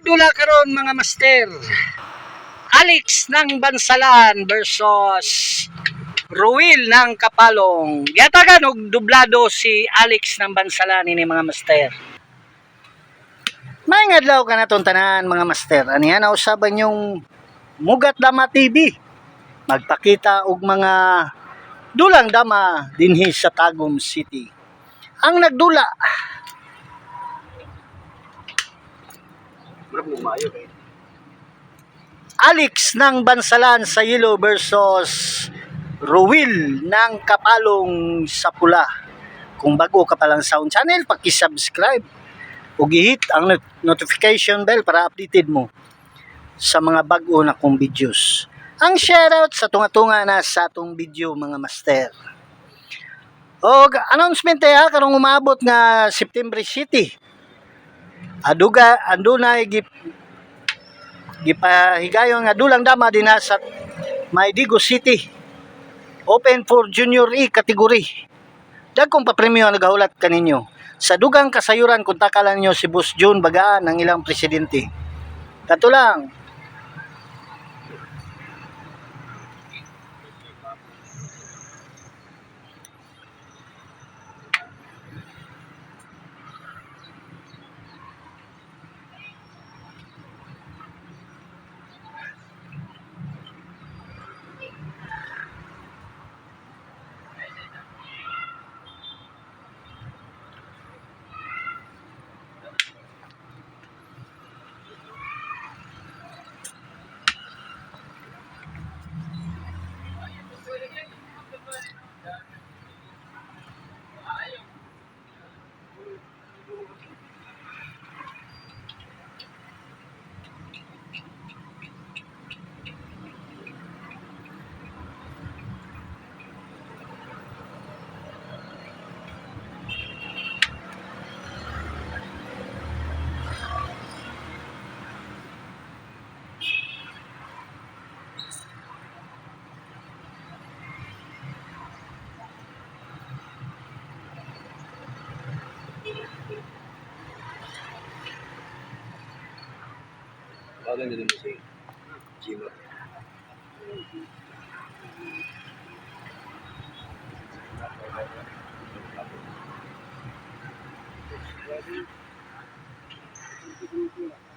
dula karon mga master. Alex ng Bansalan versus Ruil ng Kapalong. Yatagan og dublado si Alex ng Bansalan ini mga master. May adlaw ka na tanan mga master. Aniya na usaban yung Mugat Dama TV. Magpakita og mga dulang dama dinhi sa Tagum City. Ang nagdula Alex ng Bansalan sa Yellow versus Ruil ng Kapalong sa Pula. Kung bago ka pa lang sa channel, paki-subscribe ug i-hit ang not- notification bell para updated mo sa mga bago na kong videos. Ang shoutout sa tunga-tunga na sa atong video mga master. O announcement eh, ha karong umabot nga September City. Aduga andunay gip gipahigayon nga dulang dama din sa Maydigo City. Open for Junior E category. Dagkong papremyo ang nagahulat kaninyo. Sa dugang kasayuran kung takalan nyo si Boss June Bagaan ng ilang presidente. Kato lang. Tawagan nyo din si Gino. Okay.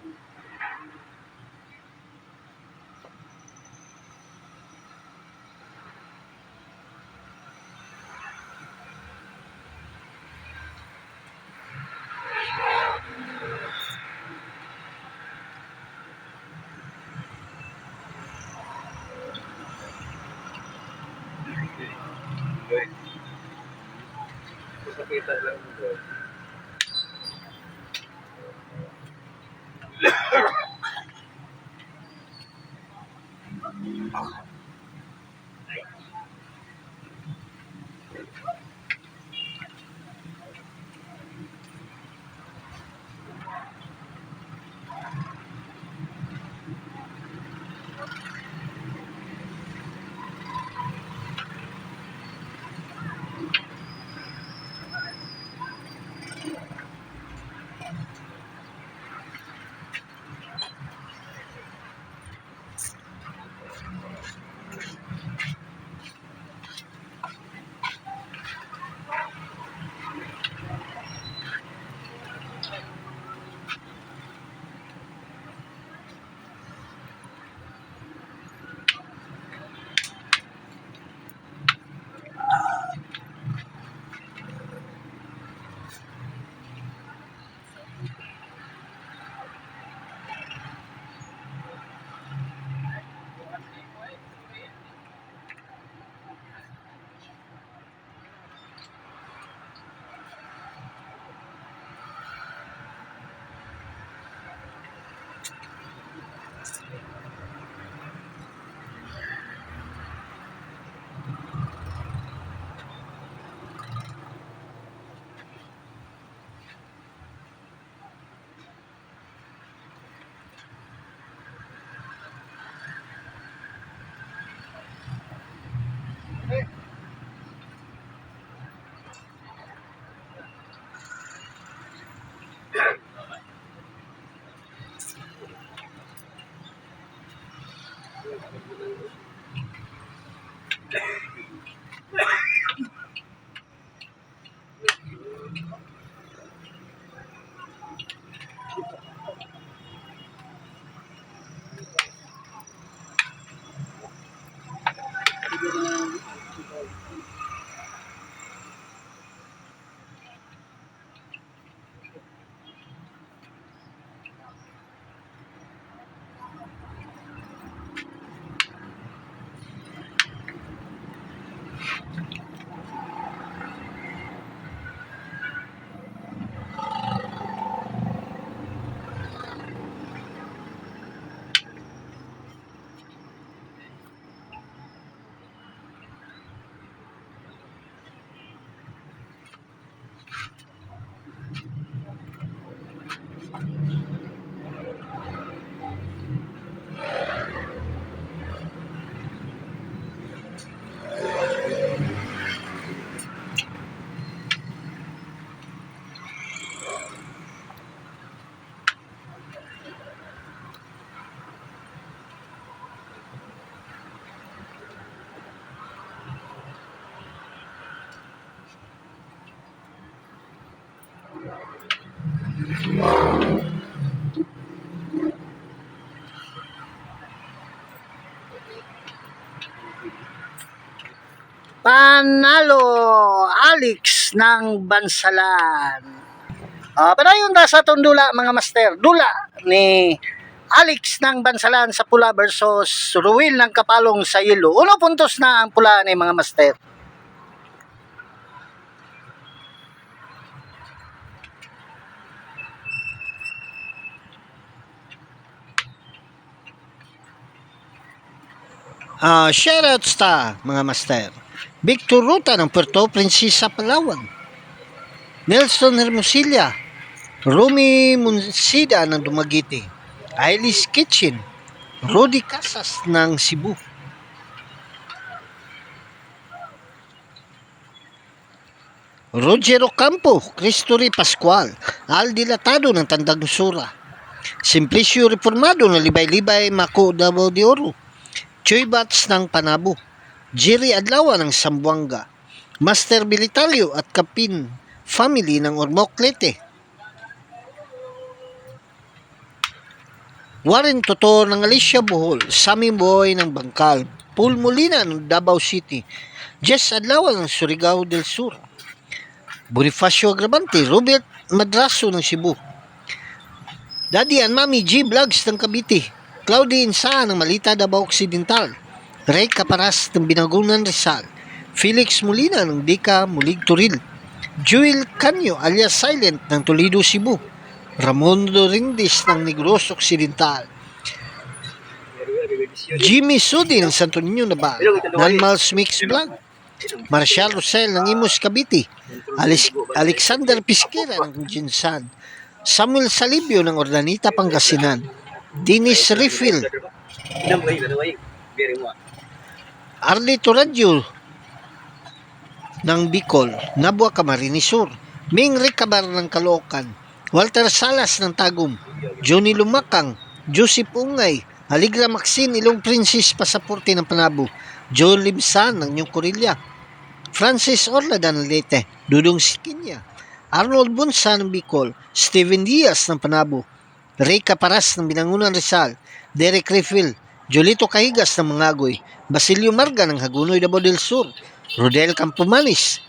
Basta kita lang mo. Panalo Alex ng Bansalan. Ah, pero yun nasa itong dula mga master. Dula ni Alex ng Bansalan sa pula versus Ruel ng Kapalong sa yelo. Uno puntos na ang pula ni mga master. Ah, shoutouts ta mga master. Victor Ruta ng Puerto Princesa, Palawan. Nelson Hermosilla. Rumi Munsida ng Dumaguete. Ailis Kitchen. Rudy Casas ng Cebu. Roger Ocampo, Cristori Pascual, Al Dilatado ng Tandag Nusura. Simplicio Reformado ng Libay-Libay Mako Davao de Oro. Choy Bats ng Panabo. Jerry Adlawa ng Sambuanga. Master Bilitalio at Kapin family ng Ormoc Leyte. Warren Totor ng Alicia Bohol, Sammy Boy ng Bangkal, Paul Molina ng Davao City, Jess Adlawa ng Surigao del Sur, Bonifacio Agravante, Robert Madraso ng Cebu, Daddy and Mami G Vlogs ng Cavite, Claudine Insa ng Malita Davao Occidental, Ray Caparas ng Binagunan Rizal, Felix Molina ng Dika Mulig Turil, Jewel Canyo alias Silent ng Toledo, Cebu, Ramon Dorindis ng Negros Occidental, Jimmy Sudi ng Santo Niño Nabal, Nalmals Mix Vlog, Marshall Rosel ng Imus Cavite, Alex- Alexander Pisquera ng Jinsan, Samuel Salibio ng Ordanita Pangasinan, Dennis Refill, Arlie Toradyo ng Bicol, Nabua Camarines Sur, Ming Ricabar ng Caloocan, Walter Salas ng Tagum, Johnny Lumakang, Joseph Ungay, Aligra Maxine Ilong Princess Pasaporte ng Panabo, Joe Limsan ng New Corilla, Francis Orlada ng Leyte, Dudong Sikinya, Arnold Bunsa ng Bicol, Steven Diaz ng Panabo, Ray Caparas ng Binangunan Rizal, Derek Refill, Jolito Kahigas ng Mangagoy, Basilio Marga ng Hagunoy Davao del Sur, Rodel Campomanis,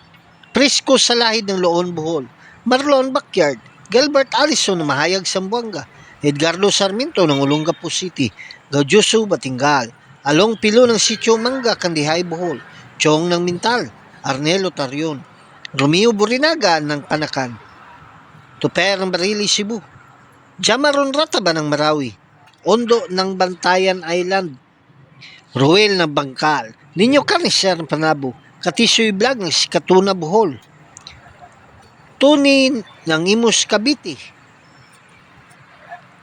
Prisco Salahid ng Loon Bohol, Marlon Backyard, Gilbert Allison ng Mahayag Sambuanga, Edgardo Sarmiento ng Olongapo City, Gaudioso Batingal, Along Pilo ng Sitio Manga, Kandihay Bohol, Chong ng Mintal, Arnelo Tarion, Romeo Burinaga ng Panakan, Tuper ng Barili, Cebu, Jamaron Rataba ng Marawi, Ondo ng Bantayan Island, Ruel ng Bangkal, Ninyo Carnicer ng Panabo, Katisoy Vlog ng Sikatuna Bohol, Tuni ng Imus Cavite,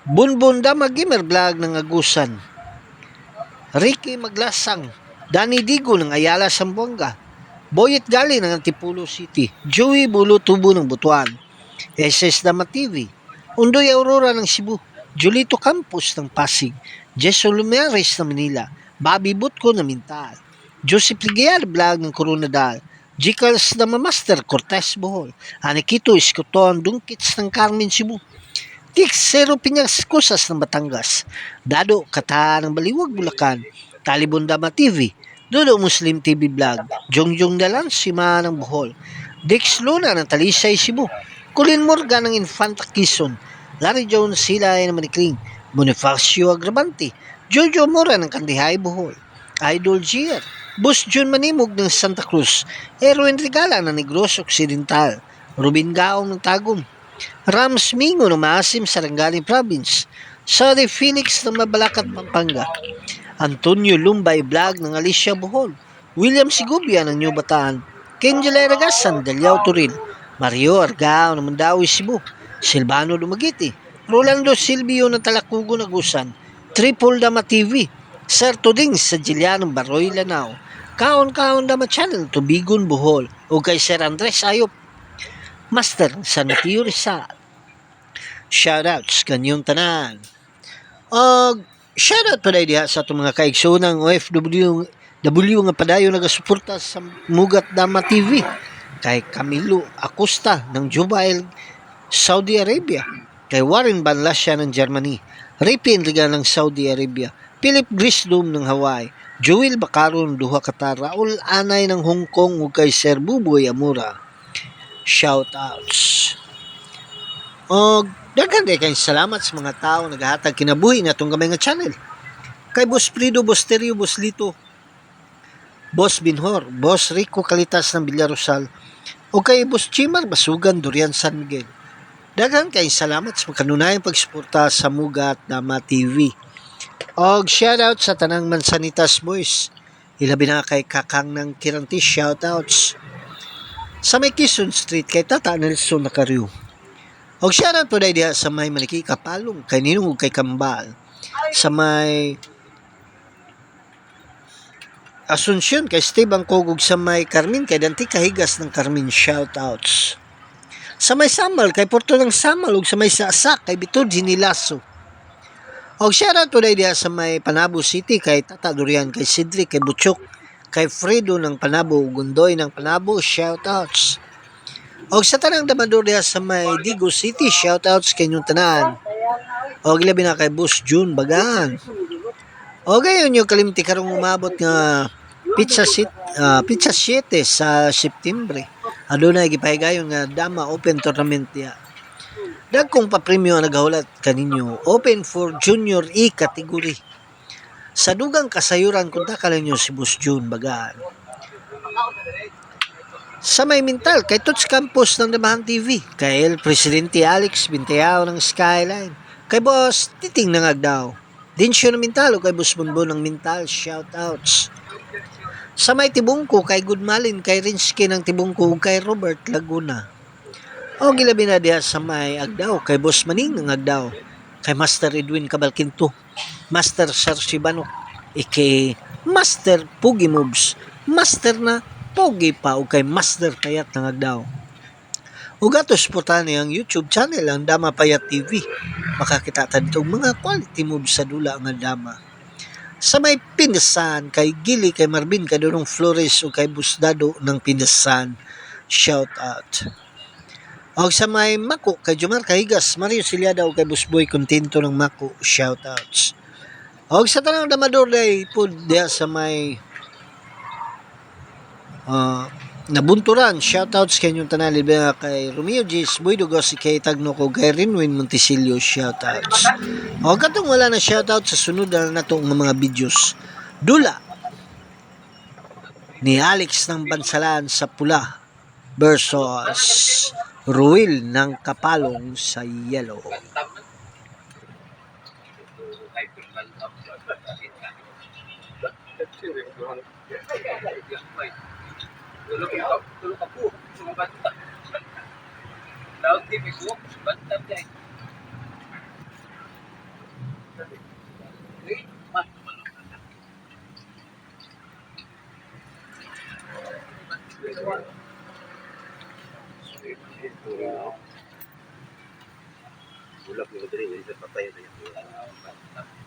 Bunbun Dama Gamer Vlog ng Agusan, Ricky Maglasang, Danny Digo ng Ayala Sambuanga, Boyet Gali ng Antipulo City, Joey Bulo Tubo ng Butuan, SS Dama TV, Undoy Aurora ng Cebu, Julito Campos ng Pasig, Jesso Lumiares ng Manila, Bobby Butko na Mintal, Joseph Ligiar Vlog ng Coronadal, Jicals na Master Cortez Bohol, Anikito Iskuton Dungkits ng Carmen Cebu, Tix Zero Piñas Kusas ng Batangas, Dado Kata ng Baliwag Bulacan, Talibon Dama TV, Dodo Muslim TV Vlog, Jongjong Dalan Sima ng Bohol, Dix Luna ng Talisay Cebu, Colin Morgan ng Infanta Quezon, Larry Jones Silay ng Manikling, Bonifacio Agravante, Jojo Mora ng Kandihay Bohol, Idol Gier, Boss John Manimog ng Santa Cruz, Erwin Regala ng Negros Occidental, Rubin Gaong ng Tagum, Rams Mingo ng Maasim Sarangani Province, Sari Felix ng Mabalacat Pampanga, Antonio Lumbay Vlog ng Alicia Bohol, William Sigubia ng New Bataan, Kenjela Ragasan, Dalyao Turil, Mario Argao ng Mandawi Cebu, Silvano Dumagiti, Rolando Silvio ng Talakugo Nagusan, Triple Dama TV, Sir Tuding sa Gilianong Baroy Lanao, Kaon Kaon Dama Channel, Tubigon Bohol, o kay Sir Andres Ayop, Master sa Natio Rizal. Shoutouts kanyong tanan. Og shoutout pa diha sa itong mga kaigsunang OFW W nga padayo nagasuporta sa Mugat Dama TV kay Camilo Acosta ng Jubail, Saudi Arabia, kay Warren Banlasya ng Germany, Ricky Enriga ng Saudi Arabia, Philip Grisdom ng Hawaii, Joel Bacaron Duha Qatar, Raul Anay ng Hong Kong ug kay Sir Buboy Amura. Shoutouts. Og daghan day kay salamat sa mga tao naghatag kinabuhi na itong gamay nga channel. Kay Boss Frido, Boss Terio, Boss Lito, Boss Binhor, Boss Rico Kalitas ng Villarosal, o kay Boss Chimar Basugan, Durian San Miguel. Daghan kay salamat sa kanunayang pagsuporta sa Mugat Dama TV. Og shoutout sa tanang Mansanitas Boys. Ilabi na kay Kakang ng Kiranti, shoutouts. Sa may Quezon Street kay Tata Nelson Nakariw. Og shoutout po dahil diha sa may Maliki Kapalong, kay Ninong kay Kambal. Sa may Asunsyon kay Steve ang kogog sa may Carmen kay Danti Kahigas ng Carmen shoutouts. Sa may Samal kay Porto ng Samal ug sa may Sasak kay Bitud Ginilaso. Og shoutout po dahil diha sa may Panabo City kay Tata Durian kay Cedric kay Butchok kay Fredo ng Panabo Gundoy ng Panabo shoutouts. Og sa tanang damador diha sa may Digo City shoutouts kay inyong tanan. Og ilabi na kay Boss June Bagaan. O gayon yung kalimti karong umabot nga pizza sit ah, pizza 7 sa September. Aduna gipahigayon nga dama open tournament diha. Dagkong pa-premyo ang nagahulat kaninyo. Open for junior E category. Sa dugang kasayuran kontak ninyo si Boss June Bagaan. Sa may mental, kay Tots Campus ng Damahang TV, kay El Presidente Alex Binteao ng Skyline, kay Boss Titing ng Agdao, Dinsyo ng Mental o kay Boss Bunbon ng Mental, shoutouts. Sa may Tibungko, kay Goodmalin, kay Rinsky ng Tibungko, kay Robert Laguna. O gilabi na diha sa may Agdao, kay Boss Maning ng Agdao, kay Master Edwin Cabalquinto, Master Sarsibano, aka Master Pugi Moves, Master na Pogi pa o kay Master Payat ng Agdao. Ug atos putan ang YouTube channel ang Dama Payat TV. Makakita ta dito mga quality moves sa dula nga dama. Sa may Pinasan, kay Gili, kay Marvin, kay Donong Flores o kay Busdado ng Pinasan. Shout out. O sa may Mako, kay Jomar Kahigas, Mario Siliada o kay Busboy Contento ng Mako. Shout outs. O sa tanang damador day po diya sa may Ah, nabunturan. Shoutouts kay inyong tanan libre kay Romeo Gis Boy Dugos kay Tagno ko kay Rinwin Montesilio shoutouts. O katong wala na shoutout sa sunod na natong mga videos. Dula ni Alex ng Bansalan sa Pula versus Ruil ng Kapalong sa Yellow Tulog ka, tulog ka po. Sa mga bata. Laut di Facebook, bata dyan. Eh. Bulak ni Rodrigo, isa papaya na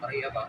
Maria ba?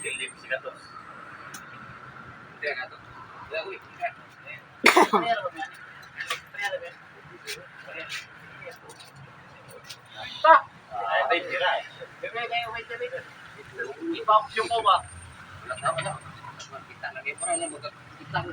Dilim sila to. Hindi nga to. Hindi ako eh. Ay, tira eh. Ibox yung ko ba? Wala na, wala. Kita na kayo para lang magkakita. Ang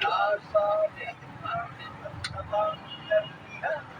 Thank you.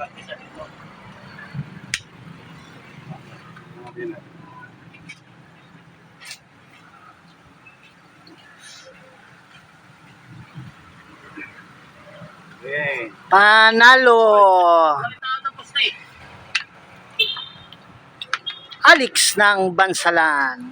Oficial. Oficial, oficial. Panalo. Alex ng Bansalan.